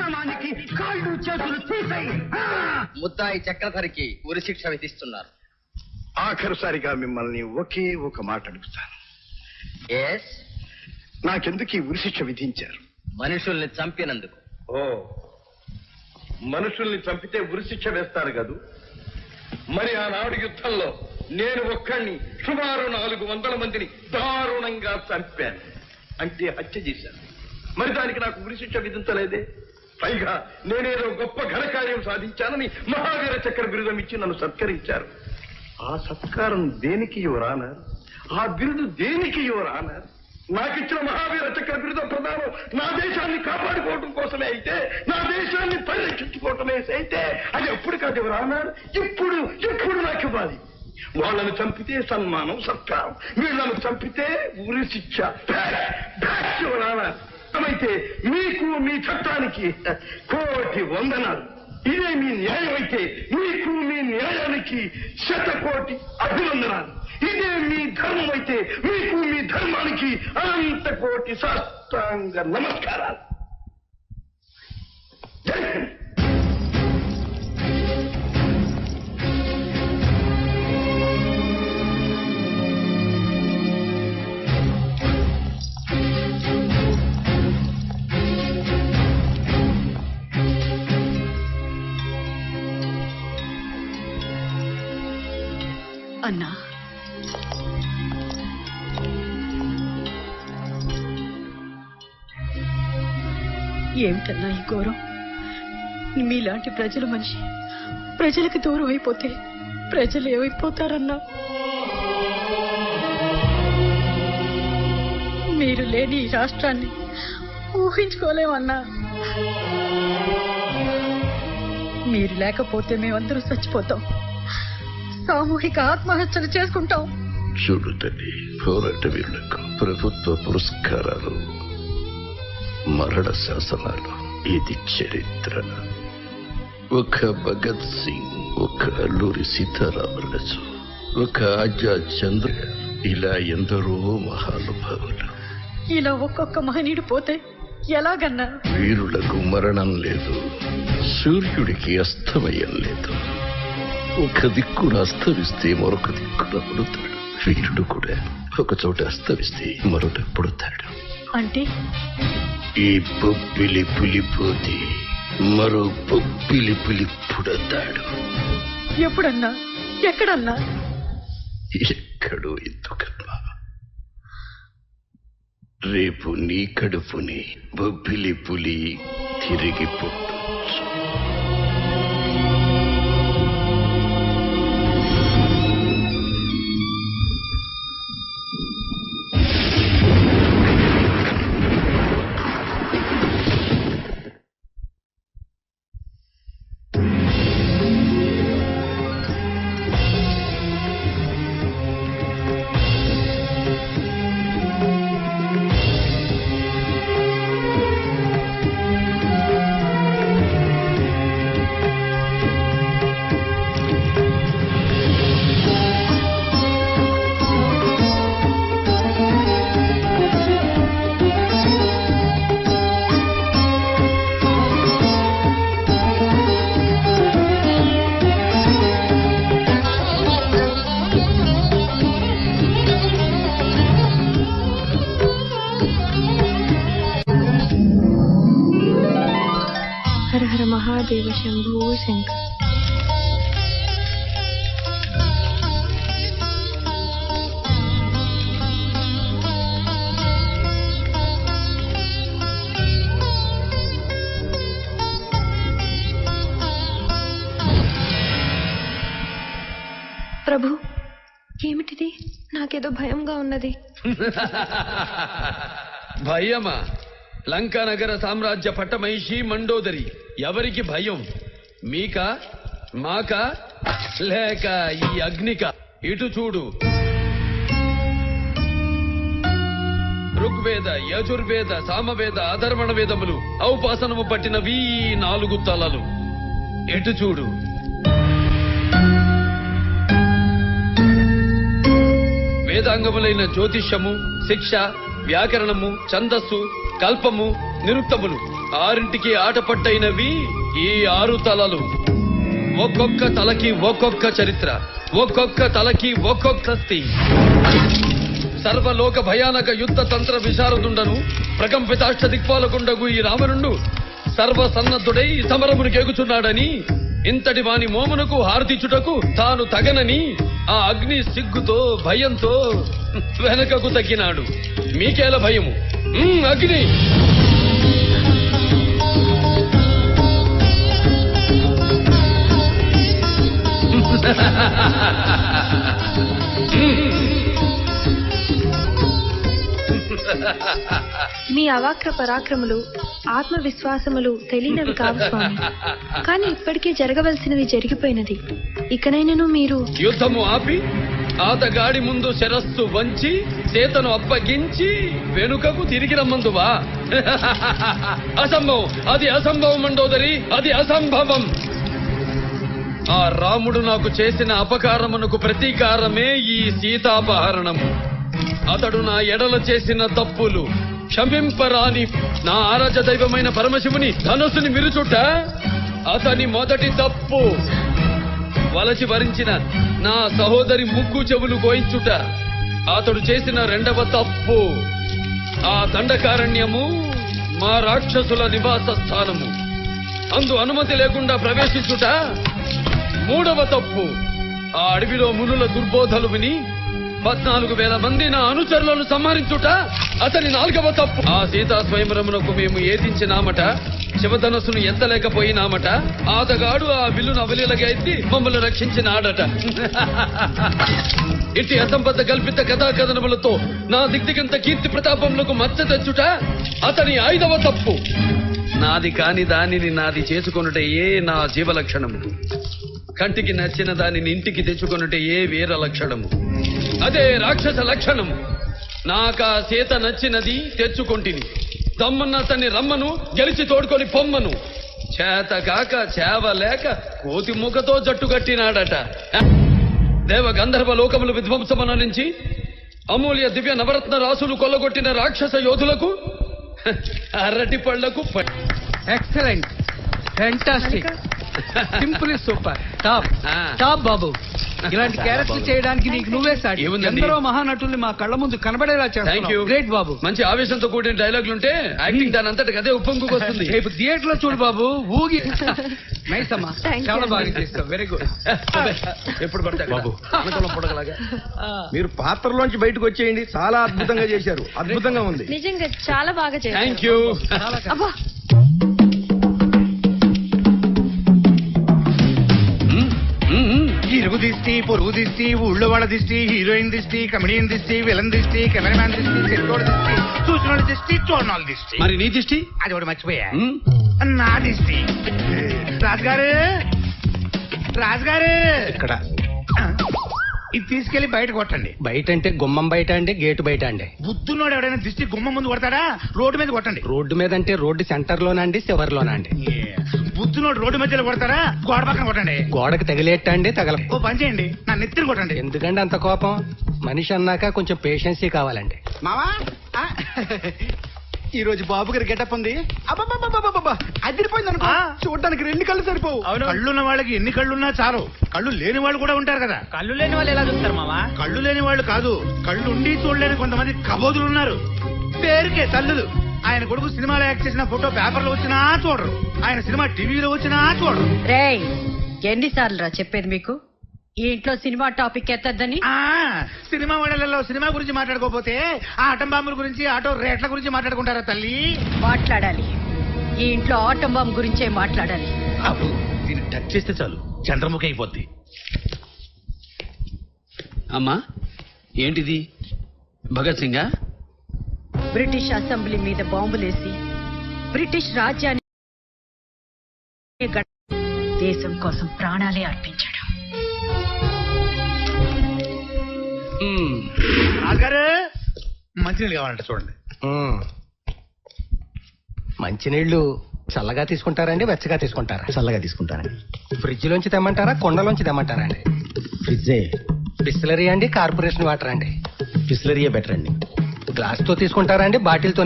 అక్రమానికి కాళ్ళు చేతులు తీసేయి! ముద్దాయి చక్రధరికి ఉరి శిక్ష విధిస్తున్నారు. ఆఖరుసారిగా మిమ్మల్ని ఒకే ఒక మాట అడుగుతాను. ఎస్ నాకెందుకు ఈ ఉరిశిక్ష విధించారు? మనుషుల్ని చంపినందుకు. ఓ మనుషుల్ని చంపితే ఉరిశిక్ష వేస్తారు కదూ? మరి ఆనాడు యుద్ధంలో నేను ఒక్కడిని సుమారు నాలుగు వందల మందిని దారుణంగా చంపాను. అంటే హత్య చేశాను. మరి దానికి నాకు ఉరిశిక్ష విధించలేదే? పైగా నేనేదో గొప్ప ఘనకార్యం సాధించానని మహావీర చక్ర బిరుదం ఇచ్చి నన్ను సత్కరించారు. ఆ సత్కారం దేనికి యువరానర్ ఆ బిరుదు దేనికి యువరానర్ నాకిచ్చిన మహావీర చక్ర బిరుదం ప్రధానం నా దేశాన్ని కాపాడుకోవటం కోసమే అయితే నా దేశాన్ని పరిరక్షించుకోవటమే అయితే అది ఎప్పుడు కాదు యువరానర్ ఇప్పుడు ఇప్పుడు నాకు ఇవ్వాలి? వాళ్ళని చంపితే సన్మానం సత్కారం. వీళ్ళను చంపితే ఉరి శిక్ష. యువరానర్ అయితే మీకు మీ చట్టానికి కోటి వందనాలు. ఇదే మీ న్యాయం అయితే మీకు మీ న్యాయానికి శతకోటి అభివందనాలు ఇదే మీ ధర్మం అయితే మీకు మీ ధర్మానికి అనంత కోటి సాష్టాంగ నమస్కారాలు. అన్నా. ఏమిటన్నా ఈ ఘోరం? మీలాంటి ప్రజల మనిషి ప్రజలకు దూరం అయిపోతే ప్రజలు ఏమైపోతారన్నా? మీరు లేని ఈ రాష్ట్రాన్ని ఊహించుకోలేమన్నా? మీరు లేకపోతే మేమందరూ చచ్చిపోతాం. సామూహిక ఆత్మహత్యలు చేసుకుంటాం. చూడు తల్లి పోరాట వీరులకు ప్రభుత్వ పురస్కారాలు మరణ శాసనాలు ఇది చరిత్ర. ఒక భగత్ సింగ్ ఒక అల్లూరి సీతారామరాజు ఒక ఆజాద్ చంద్ర ఇలా ఎందరో మహానుభావులు. ఇలా ఒక్కొక్క మహనీయుడు పోతే ఎలాగన్నా వీరులకు మరణం లేదు సూర్యుడికి అస్తమయం లేదు. ఒక దిక్కున అస్తమిస్తే మరొక దిక్కున పుడతాడు. వీరుడు కూడా ఒక చోట అస్తమిస్తే మరొక పుడతాడు. అంటే? ఈ బొబ్బిలి పులిపోతే మరో బొబ్బిలి పులి పుడతాడు. ఎప్పుడన్నా? ఎక్కడన్నా? ఎక్కడో ఎందుకమ్మా? రేపు నీ కడుపుని బొబ్బిలి పులి తిరిగి పుట్టొచ్చు శంకర్ ప్రభు ఏమిటిది? నాకేదో భయంగా ఉన్నది. భయమా? లంకా నగర సామ్రాజ్య పట్టమహిషి మండోదరి ఎవరికి భయం? మీక మాకా లేక ఈ అగ్నిక. ఇటు చూడు. ఋగ్వేద యజుర్వేద సామవేద అధర్మణ వేదములు. ఔపాసనము పట్టినవి నాలుగు తలలు. ఎటు చూడు. వేదాంగములైన జ్యోతిష్యము శిక్ష వ్యాకరణము ఛందస్సు కల్పము నిరుక్తములు. ఆరింటికి ఆటపట్టైనవి ఈ ఆరు తలలు ఒక్కొక్క తలకి ఒక్కొక్క చరిత్ర ఒక్కొక్క తలకి ఒక్కొక్క స్థి సర్వలోక భయానక యుద్ధ తంత్ర విశారదుండను ప్రకంపితాష్ట దిక్పాలకుండగు ఈ రావణుండు సర్వ సన్నద్ధుడై సమరమును కేగుచున్నాడని ఇంతటి వాని మోమునకు హారతిచుటకు తాను తగనని ఆ అగ్ని సిగ్గుతో భయంతో వెనకకు తగ్గినాడు. మీకేల భయము? అగ్ని! మీ అవాక్ర పరాక్రములు ఆత్మవిశ్వాసములు తెలియనవి కావు స్వామి. కానీ ఇప్పటికే జరగవలసినవి జరిగిపోయినది. ఇకనైనను మీరు యుద్ధము ఆపి ఆతగాడి ముందు శిరస్సు వంచి చేతను అప్పగించి వెనుకకు తిరిగి రమ్మందువా అసంభవం. అది అసంభవం మండోదరి అది అసంభవం. ఆ రాముడు నాకు చేసిన అపకారమునకు ప్రతీకారమే ఈ సీతాపహరణము. అతడు నా ఎడల చేసిన తప్పులు క్షమింపరాని నా ఆరాధ్య దైవమైన పరమశివుని ధనుసుని విరుచుట అతని మొదటి తప్పు. వలచి వరించిన నా సహోదరి ముక్కు చెవులు కోయించుట అతడు చేసిన రెండవ తప్పు. ఆ దండకారణ్యము మా రాక్షసుల నివాస స్థానము అందు అనుమతి లేకుండా ప్రవేశించుట మూడవ తప్పు. ఆ అడవిలో మునుల దుర్బోధలు విని పద్నాలుగు వేల మంది నా అనుచరులను సంహరించుట అతని నాలుగవ తప్పు. ఆ సీతా స్వయంవరమునకు మేము ఏదించినామట శివధనస్సును ఎత్తలేకపోయినామట ఆతగాడు ఆ విల్లును అవలీలగా ఎత్తి మమ్మల్ని రక్షించినాడట. ఇట్టి అసంబద్ధ కల్పిత కథా కథనములతో నా దిగ్దిగంత కీర్తి ప్రతాపములకు మచ్చ తెచ్చుట అతని ఐదవ తప్పు. నాది కాని దానిని నాది చేసుకొనుట ఏ నా జీవ లక్షణము కంటికి నచ్చిన దానిని ఇంటికి తెచ్చుకొనుట ఏ వీర లక్షణము? అదే రాక్షస లక్షణము. నాకా సీత నచ్చినది తెచ్చుకొంటిని. దమ్మన్న అతన్ని రమ్మను గెలిచి తోడుకొని పొమ్మను. చేతగాక చేవలేక కోతి ముఖతో జట్టు కట్టినాడట. దేవ గంధర్వ లోకములు విధ్వంసమన నుంచి అమూల్య దివ్య నవరత్న రాసులు కొల్లగొట్టిన రాక్షస యోధులకు అరటి పళ్ళకు excellent fantastic simple super top. Top బాబు ఇలాంటి క్యారెక్టర్ చేయడానికి నీకు నువ్వే సాటి? ఎందరో మహానటుల్ని మా కళ్ళ ముందు కనబడేలా చేస్తున్నావు. గ్రేట్ బాబు మంచి ఆవేశంతో కూడిన డైలాగులు ఉంటే యాక్టింగ్ దాని అంతటి అదే ఉప్పొంగుకు వస్తుంది. రేపు థియేటర్లో చూడు బాబు ఊగి. నైస్ అమ్మా. చాలా బాగా చేస్తావు. వెరీ గుడ్ ఎప్పుడు పడితే బాబు పొడగలాగా. మీరు పాత్రలోంచి బయటకు వచ్చేయండి. చాలా అద్భుతంగా చేశారు. అద్భుతంగా ఉంది. నిజంగా చాలా బాగా థ్యాంక్ యూ ఇరుగు దిష్టి పొరుగు దిష్టి ఊళ్ళో వాళ్ళ దిష్టి హీరోయిన్ దిష్టి కమెడియన్ దిష్టి విలన్ దిష్టి కెమెరామ్యాన్ దిష్టి చెట్టోడు దిష్టి చూసిన వాళ్ళ దిష్టి చూడనోళ్ళ దిష్టి. మరి నీ దిష్టి? అది ఒకటి మర్చిపోయా. నా దిష్టి. రాజుగారు రాజుగారు. ఇక్కడ ఇది తీసుకెళ్ళి బయట కొట్టండి. బయట అంటే గుమ్మం బయట అంటే గేటు బయట అండి. బుద్ధున్నోడు ఎవడైనా దిష్టి గుమ్మ ముందు కొడతాడా? రోడ్డు మీద కొట్టండి. రోడ్డు మీద అంటే రోడ్డు సెంటర్ లోనా అండి? బుద్ధున్నోడు రోడ్డు మధ్యలో కొడతారా? గోడ పక్కన కొట్టండి. గోడకు తగిలేట అండి తగల ఓ పని చేయండి. నా నెత్తిని కొట్టండి. ఎందుకండి అంత కోపం? మనిషి అన్నాక కొంచెం పేషెన్సీ కావాలండి. మావా? ఆ, ఈ రోజు బాబు గారి గెటప్ ఉంది. అబ్బబ్బబ్బబ్బబ్బబ్బ, అదిరిపోయింది అనుకో చూడడానికి రెండు కళ్ళు సరిపోవు. కళ్ళున్న వాళ్ళకి ఎన్ని కళ్ళున్నా చాలు. కళ్ళు లేని వాళ్ళు కూడా ఉంటారు కదా. కళ్ళు లేని వాళ్ళు ఎలా చూస్తారు మామా కళ్ళు లేని వాళ్ళు కాదు. కళ్ళు ఉండి చూడలేని కొంతమంది కబోదులు ఉన్నారు. పేరుకే తల్లులు. ఆయన కొడుకు సినిమాలో యాక్ట్ చేసిన ఫోటో పేపర్లో వచ్చినా చూడరు. ఆయన సినిమా టీవీలో వచ్చినా చూడరు. రేయ్ ఎన్నిసార్లు రా చెప్పేది మీకు? ఈ ఇంట్లో సినిమా టాపిక్ ఎత్తద్దని? ఆ సినిమా వాళ్ళలో సినిమా గురించి మాట్లాడుకోకపోతే ఆ ఆటం బాంబుల గురించి ఆటో రేట్ల గురించి మాట్లాడుకుంటారా తల్లి? మాట్లాడాలి. ఈ ఇంట్లో ఆటం బాంబ్ గురించే మాట్లాడాలి. అప్పుడు దీన్ని టచ్ చేస్తే చాలు. చంద్రముఖి అయిపోద్ది. అమ్మా ఏంటిది? భగత్ సింగా? బ్రిటిష్ అసెంబ్లీ మీద బాంబులేసి బ్రిటిష్ రాజ్యాన్ని దేశం కోసం ప్రాణాలే అర్పించాడు. మంచినీళ్ళు కావాలంట చూడండి. మంచినీళ్ళు చల్లగా తీసుకుంటారండి వెచ్చగా తీసుకుంటారా? చల్లగా తీసుకుంటానండి ఫ్రిడ్జ్ లోంచి తెమ్మంటారా కొండలోంచి తెమ్మంటారా అండి? ఫ్రిడ్జే. బిస్లరీ అండి కార్పొరేషన్ వాటర్ అండి? బిస్లరీయే బెటర్ అండి గ్లాస్తో తీసుకుంటారా అండి? బాటిల్తో